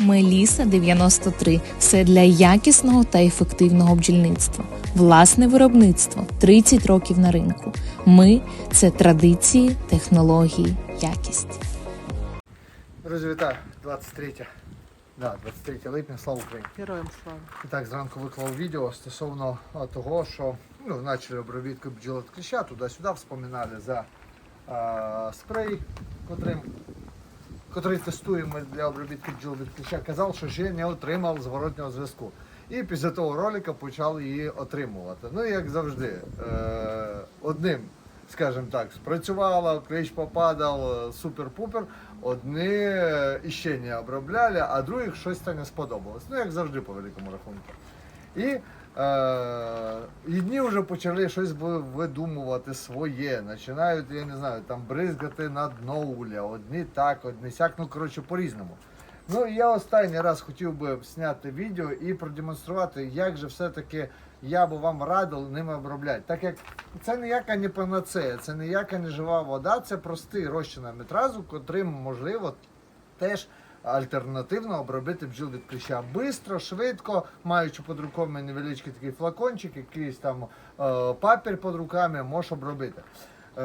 Меліса 93 все для якісного та ефективного бджільництва. Власне виробництво 30 років на ринку. Ми це традиції, технології, якість. Друзі, вітаю! 23, да, 23 липня, слава Україні! Героям слава. І так, зранку виклав відео стосовно того, що ну, почали обробітку бджіл від кліща, туди-сюди вспоминали за а, спрей, котрим, котрий тестуємо для обробітки бджіл від. Казав, що ще не отримав зворотнього зв'язку. І після того ролика почали її отримувати. Ну, як завжди, е, одним, скажімо так, спрацювало, кліщ попадав, е, супер-пупер. Одні е, іще не обробляли, а других щось там не сподобалось. Ну, як завжди, по великому рахунку. І одні вже почали щось видумувати своє, починають, я не знаю, там бризгати на дно уля, одні так, одні сяк, ну коротше по-різному. Ну і я останній раз хотів би зняти відео і продемонструвати, як же все-таки я би вам радив ними обробляти. Так як це ніяка не панацея, це ніяка не жива вода, це простий розчин аметразу, котрим можливо теж альтернативно обробити бджіл від кліща. Бистро, швидко, маючи під руками невеличкий такий флакончик, якийсь там е, папір під руками, можеш обробити. Е,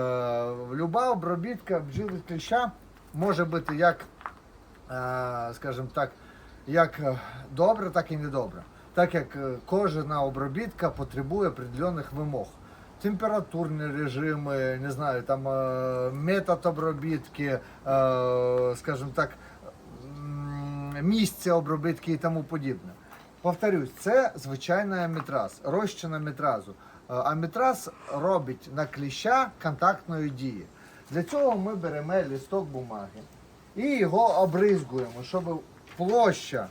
люба обробітка бджіл від кліща може бути як, е, скажімо так, як добре, так і недобре. Так як кожна обробітка потребує определених вимог. Температурні режими, не знаю, там метод обробітки, скажімо так, м, місце обробітки і тому подібне. Повторюсь, це звичайний аметраз, розчин аметразу. Е, Аметраз робить на кліща контактної дії. Для цього ми беремо листок бумаги і його обризгуємо, щоб площа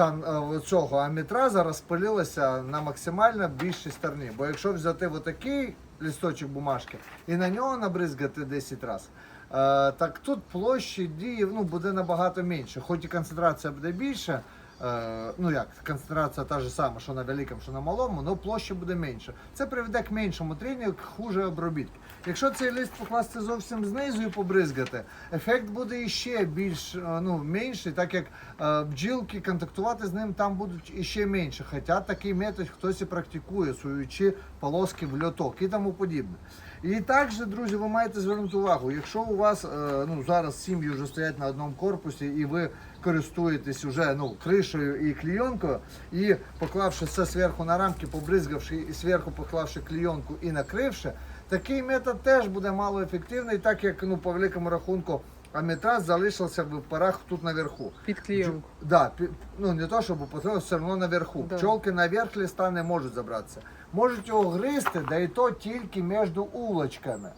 е, цього аметраза розпилилася на максимально більшій стороні. Бо якщо взяти отакий листочок бумажки і на нього набризгати 10 разів, е, так тут площі дії ну, буде набагато менше. Хоч і концентрація буде більша, е, ну як, концентрація та ж сама, що на великому, що на малому, але площа буде менше. Це приведе к меншому к хуже обробітки. Якщо цей лист покласти зовсім знизу і побризгати, ефект буде іще більш е, ну, менший, так як е, бджілки контактувати з ним там будуть іще менше. Хоча такий метод хтось і практикує, суючи полоски в льоток і тому подібне. І також, друзі, ви маєте звернути увагу, якщо у вас е, ну, зараз сім'ї вже стоять на одному корпусі і ви користуєтесь вже ну, кришею і клійонкою, і поклавши все зверху на рамки, побризгавши і зверху поклавши клійонку і накривши, такий метод теж буде малоефективний, так як ну, по великому рахунку аметраз залишився в парах тут наверху. Під клійонку. Да, ну не то, щоб потрібно, все одно наверху. Да. Пчолки наверх листа не можуть забратися. Можуть його гризти, да і то тільки між улочками.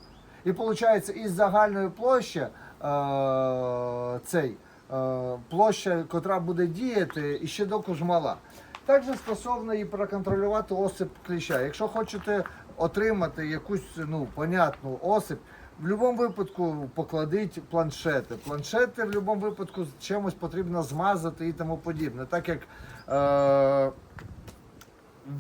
І виходить, із загальної площі е, цей, е, площа, котра буде діяти, і ще докуж мала. Також стосовно і проконтролювати осип кліща. Якщо хочете отримати якусь ну, понятну осип, в будь-якому випадку покладіть планшети. Планшети в будь-якому випадку чимось потрібно змазати і тому подібне. Так як е,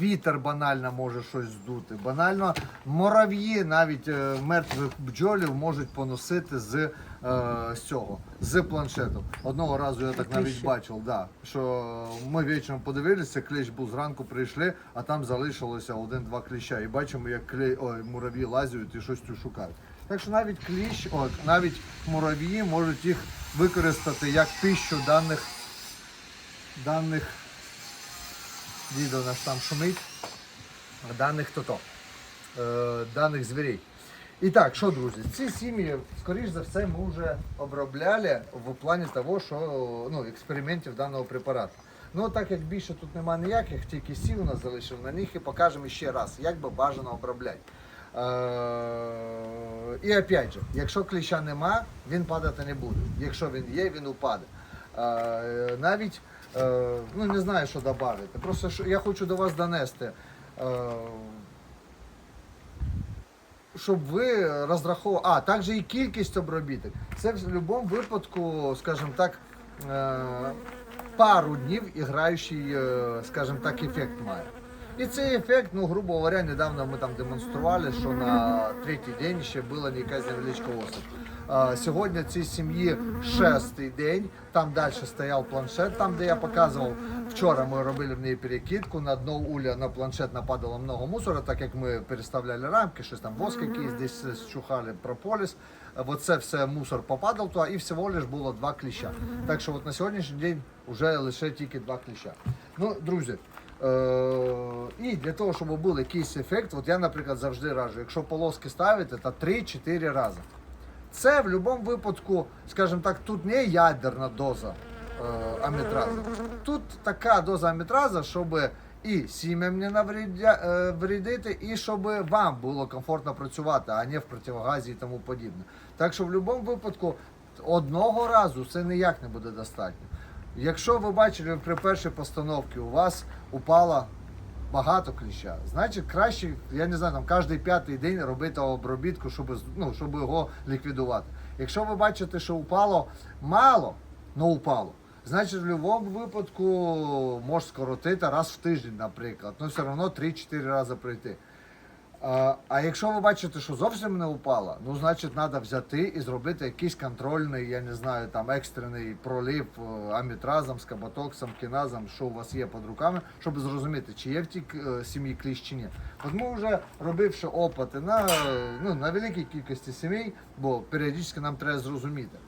вітер банально може щось здути. Банально морав'ї навіть е, мертвих бджолів можуть поносити з, з цього, з планшету. Одного разу я так навіть бачив, да, що ми вечором подивилися, кліщ був зранку прийшли, а там залишилося один-два кліща. І бачимо, як клей, ой, мурав'ї лазять і щось тут шукають. Так що навіть кліщ, о, навіть мурав'ї можуть їх використати як пищу даних, даних дідо наш там шумить, даних то-то, е, даних звірей. І так, що, друзі, ці сім'ї, скоріш за все, ми вже обробляли в плані того, що ну, експериментів даного препарату. Ну, так як більше тут немає ніяких, тільки сів у нас залишив на них і покажемо ще раз, як би бажано обробляти. Е, і опять же, якщо кліща нема, він падати не буде. Якщо він є, він упаде. Е, навіть е, ну не знаю, що додати. Просто що я хочу до вас донести. Щоб ви розраховували. А, також і кількість обробіток. Це в будь-якому випадку, скажімо так, е, пару днів іграючий, е, скажімо так, ефект має. І цей ефект, ну, грубо говоря, недавно ми там демонстрували, що на третій день ще була якась невеличка осип. Сьогодні цій сім'ї шестий день. Там далі стояв планшет, там де я показував. Вчора ми робили в неї перекидку. На дно уля на планшет нападало много мусора, так як ми переставляли рамки, щось там воск якийсь десь щухали прополіс. Оце все мусор попадав туди і всього лиш було два кліща. Так що от на сьогоднішній день вже лише тільки два кліща. Ну, друзі. Е, і для того, щоб був якийсь ефект, от я, наприклад, завжди раджу, якщо полоски ставите, то 3-4 рази. Це в будь-якому випадку, скажімо так, тут не ядерна доза е, амітразу. Тут така доза амітраза, щоб і сім'ям не навредя, е, і щоб вам було комфортно працювати, а не в противогазі і тому подібне. Так що в будь-якому випадку одного разу це ніяк не буде достатньо. Якщо ви бачили при першій постановці, у вас упала багато кліща. Значить, краще, я не знаю, там кожен п'ятий день робити обробітку, щоб, ну, щоб його ліквідувати. Якщо ви бачите, що упало мало, ну упало. Значить, в будь-якому випадку може скоротити раз в тиждень, наприклад. Ну, все одно 3-4 рази пройти. А, якщо ви бачите, що зовсім не упало, ну значить треба взяти і зробити якийсь контрольний, я не знаю, там екстрений пролив е, амітразом, скаботоксом, кіназом, що у вас є під руками, щоб зрозуміти, чи є в тій е, сім'ї кліщ чи ні. От ми вже робивши опити на, е, ну, на великій кількості сімей, бо періодично нам треба зрозуміти.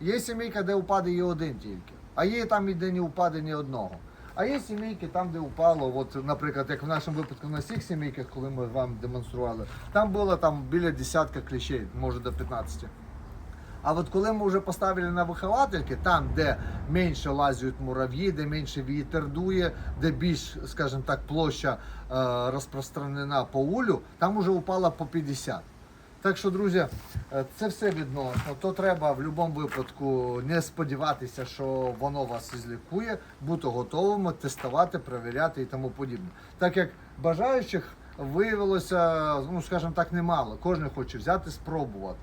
Є сімейка, де упаде є один тільки, а є там де не упаде ні одного. А є сімейки там, де упало, от, наприклад, як в нашому випадку на всіх сімейках, коли ми вам демонстрували, там було там біля десятка кліщей, може до 15. А от коли ми вже поставили на виховательки, там, де менше лазять мурав'ї, де менше вітер дує, де більш, скажімо так, площа е, розпространена по улю, там вже упало по 50. Так що, друзі, е, це все відносно. То треба в будь-якому випадку не сподіватися, що воно вас злікує, бути готовими, тестувати, перевіряти і тому подібне. Так як бажаючих виявилося, ну скажімо так, немало. Кожен хоче взяти, спробувати.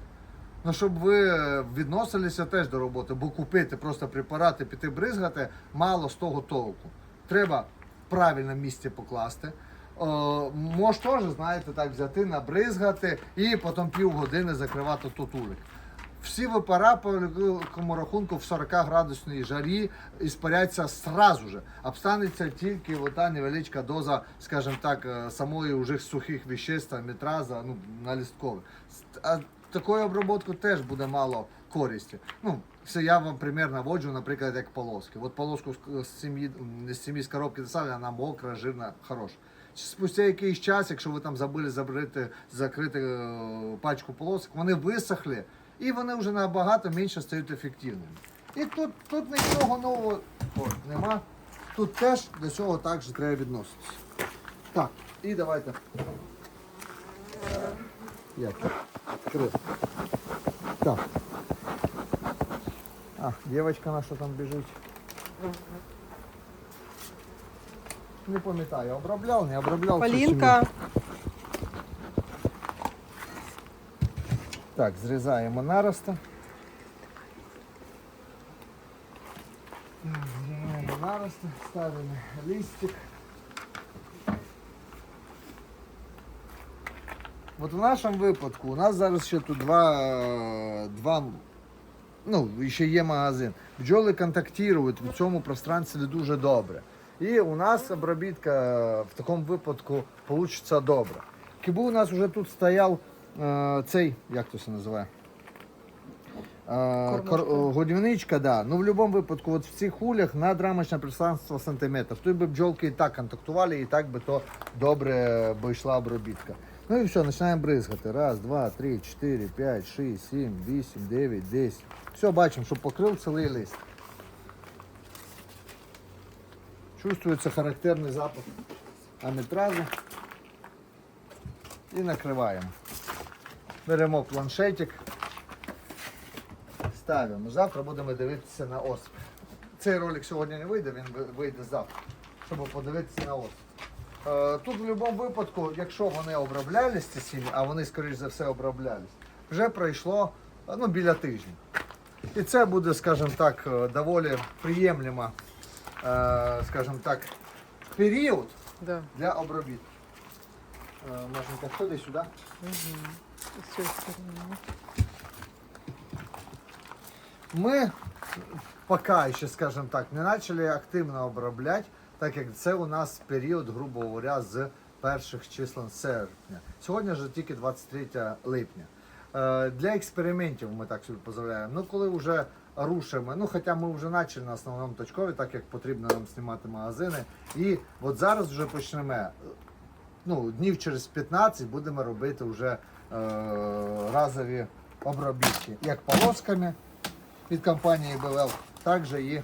Ну, щоб ви відносилися теж до роботи, бо купити просто препарати, піти бризгати, мало з того толку. Треба в правильному місці покласти. Е, Мож теж, знаєте, так взяти, набризгати і потім півгодини закривати тут улик. Всі випара по великому рахунку в 40 градусній жарі іспаряться сразу же. Обстанеться тільки ота невеличка доза, скажімо так, е, самої вже сухих веществ, метраза, ну, на листкових. А такою обробкою теж буде мало користі. Ну, це я вам примір наводжу, наприклад, як полоски. От полоску з- сім'ї, з сім'ї з коробки вона мокра, жирна, хороша. Спустя якийсь час, якщо ви там забули забрати, закрити е, пачку полосок, вони висохли і вони вже набагато менше стають ефективними. І тут, тут нічого нового о, нема. Тут теж до цього також треба відноситися. Так, і давайте. Як? Крис. Так. А, дівчинка наша там біжить. Не пам'ятаю, обробляв, не обробляв. Полінка, Так, зрізаємо нароста. Зрізаємо нароста, ставимо листик. От в нашому випадку у нас зараз ще тут два, два ну, ще є магазин. Бджоли контактують в цьому пространстві дуже добре. І у нас обробітка в такому випадку вийде добре. Кібу у нас вже тут стояв е, цей, як то це називає? Е, кор- годівничка, да. Ну в будь-якому випадку, от в цих улях надрамочне пространство сантиметр. Тут би бджолки і так контактували, і так би то добре би йшла обробітка. Ну і все, починаємо бризгати. Раз, два, три, чотири, п'ять, шість, сім, вісім, дев'ять, десять. Все, бачимо, що покрив цілий лист. Чувствується характерний запах амітразу. І накриваємо. Беремо планшетик, ставимо. Завтра будемо дивитися на осп. Цей ролик сьогодні не вийде, він вийде завтра, щоб подивитися на осп. Е, Тут в будь-якому випадку, якщо вони оброблялись ці сім'ї, а вони, скоріш за все, оброблялись, вже пройшло е, ну, біля тижня. І це буде, скажімо так, е, доволі приємлема, скажімо так, період да. для обробітки. Е, Машенька, ходи сюди. Угу. З цієї сторони. Ми поки ще, скажімо так, не почали активно обробляти, так як це у нас період, грубо говоря, з перших чисел серпня. Сьогодні ж тільки 23 липня. Е, Для експериментів ми так собі дозволяємо. Ну, коли вже рушимо, ну хоча ми вже почали на основному точкові, так як потрібно нам знімати магазини. І от зараз вже почнемо. Ну, днів через 15 будемо робити вже е, разові обробітки. Як полосками від компанії БЛЛ, так же і,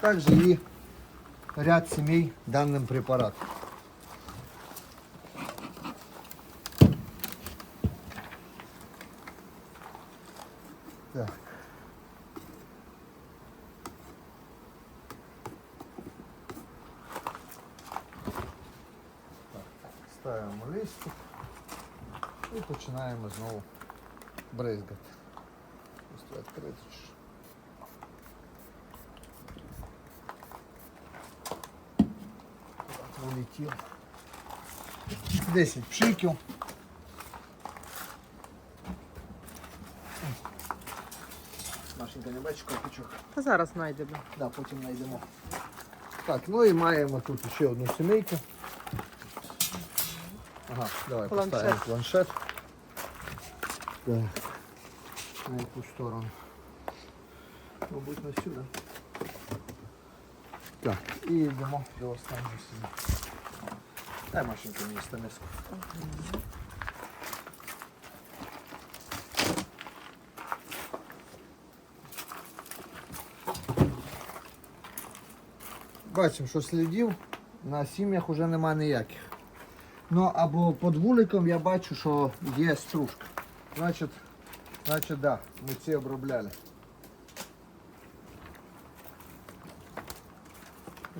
так же і ряд сімей даним препаратом. Так. Ставимо листик і починаємо знову бризгати. Ось відкрити. Улетів. 10 пшиків. Машенька, не бачиш копичок? Та зараз знайдемо. Да, потім знайдемо. Так, ну і маємо тут ще одну сімейку. Ага, давай Планшет. поставимо планшет. Так. На яку сторону? Мабуть, на сюди. Так, і йдемо до останньої сімейки. Дай машинку мені станеску. Бачимо, що слідів на сім'ях вже немає ніяких. Ну або під вуликом я бачу, що є стружка. Значить, значить, да, ми ці обробляли.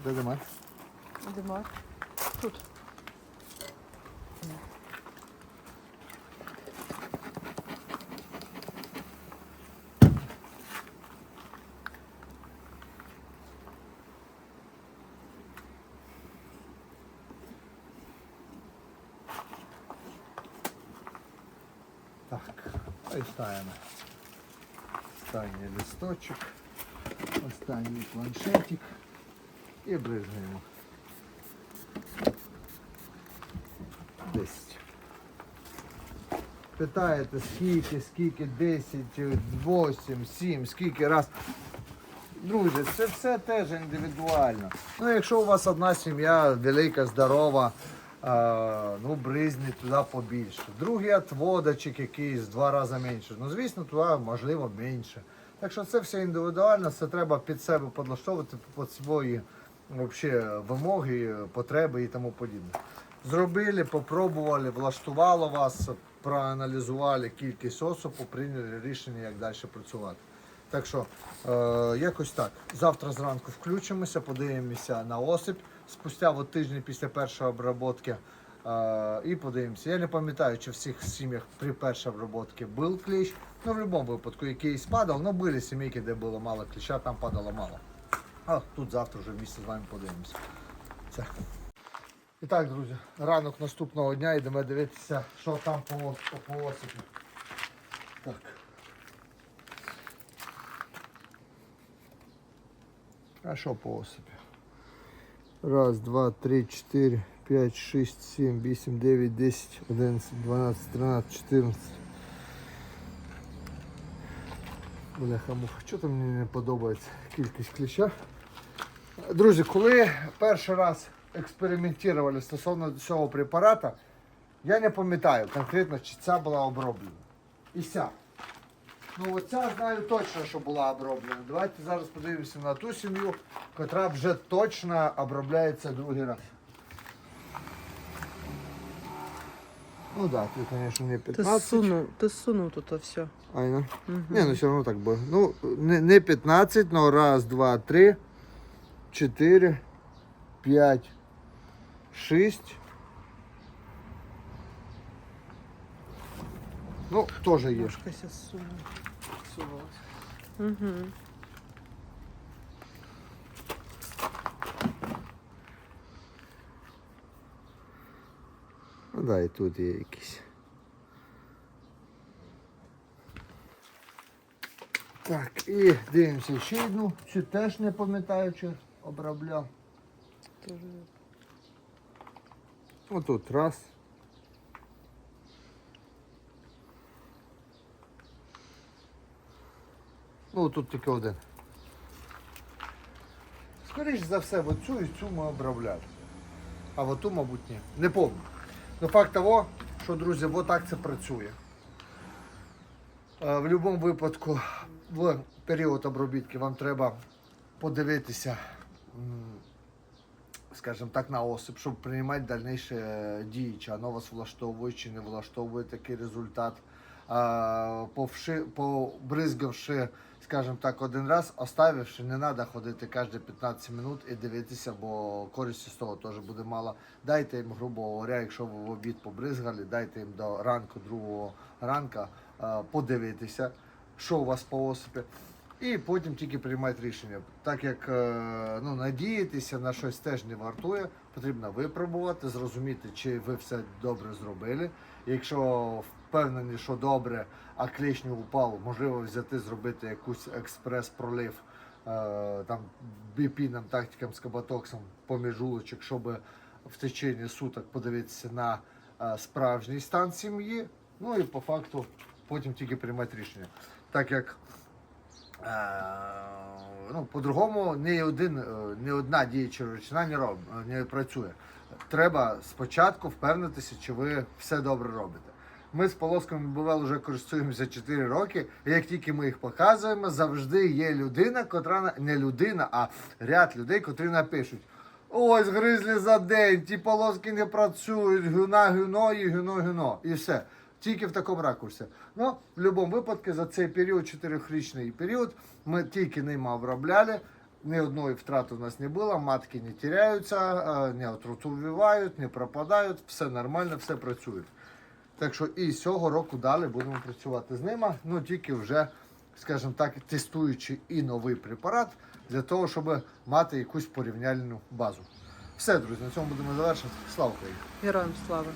Де немає? Йдемо. Тут. Так, ось. Останній листочок, останній планшетик і бризгаємо. 10. Питаєте, скільки, скільки, 10, 8, 7, скільки раз. Друзі, це все теж індивідуально. Ну, якщо у вас одна сім'я велика, здорова, ну, бризні туди побільше. Другий отводочок якийсь два рази менше. Ну, звісно, туди можливо менше. Так що це все індивідуально, це треба під себе підлаштовувати під свої вообще, вимоги, потреби і тому подібне. Зробили, попробували, влаштувало вас, проаналізували кількість особу, прийняли рішення, як далі працювати. Так що, е, якось так. Завтра зранку включимося, подивимося на осип спустя от тиждень після першої обробки. Е, і подивимося. Я не пам'ятаю, чи в всіх сім'ях при першій обробці був кліщ. Ну, в будь-якому випадку якийсь падав, але були сімейки, де було мало кліща, там падало мало. А тут завтра вже вместе з вами подивимося. Все. І так, друзі, ранок наступного дня йдемо дивитися, що там по, по, по осипі. Так. А що по осипі? Раз, два, три, чотири, п'ять, шість, сім, вісім, дев'ять, десять, одинадцять, дванадцять, тринадцять, чотирнадцять. Бляха муха, що там мені не подобається кількість кліща. Друзі, коли перший раз експериментували стосовно цього препарата, я не пам'ятаю конкретно, чи ця була оброблена. І ця. Ну оця знаю точно, що була оброблена. Давайте зараз подивимося на ту сім'ю, яка вже точно обробляється другий раз. Ну да, тут, звісно, не Ти 15. сунув, ти сунув тут все. Айно. Не, ну все равно так буде. Ну, не, не 15, но раз, два, три, чотири, п'ять, шість. Ну, теж є. Ся Угу. Ну да, і тут є якісь. Так, і дивимося ще одну. Цю теж не пам'ятаю, чи обробляв. Тоже. Отут раз. Ну, тут тільки один. Скоріше за все, оцю і цю ми обробляли. А в оту, мабуть, ні. Не помню. Ну факт того, що, друзі, отак це працює. Е, В будь-якому випадку, в період обробітки вам треба подивитися, скажімо так, на осип, щоб приймати дальніші е, дії, чи воно вас влаштовує, чи не влаштовує такий результат. Повши, побризгавши, скажімо так, один раз, оставивши, не треба ходити кожні 15 минут і дивитися, бо користі з того теж буде мало. Дайте їм, грубо говоря, якщо ви в обід побризгали, дайте їм до ранку, другого ранка подивитися, що у вас по осипі. І потім тільки приймати рішення. Так як е, ну, надіятися на щось теж не вартує, потрібно випробувати, зрозуміти, чи ви все добре зробили. Якщо впевнені, що добре, а клещ не упав, можливо взяти, зробити якусь експрес-пролив е, там біпіном, тактикам з кабатоксом поміжулочок, щоб в течение суток подивитися на е, справжній стан сім'ї. Ну і по факту потім тільки приймати рішення. Так як Е, ну, по-другому ні, один, ні одна діюча речина не, роб, не працює. Треба спочатку впевнитися, чи ви все добре робите. Ми з полосками БВЛ вже користуємося 4 роки, і як тільки ми їх показуємо, завжди є людина, котра не людина, а ряд людей, котрі напишуть. Ось гризлі за день, ті полоски не працюють, гюна, гюно і гюно, гюно. І все. Тільки в такому ракурсі. Ну, в будь-якому випадку, за цей період, чотирьохрічний період, ми тільки ним обробляли. Ні одної втрати у нас не було, матки не теряються, е, не отрутовівають, не пропадають, все нормально, все працює. Так що і цього року далі будемо працювати з ними, ну тільки вже, скажімо так, тестуючи і новий препарат для того, щоб мати якусь порівняльну базу. Все, друзі, на цьому будемо завершити. Слава Україні! Героям слава.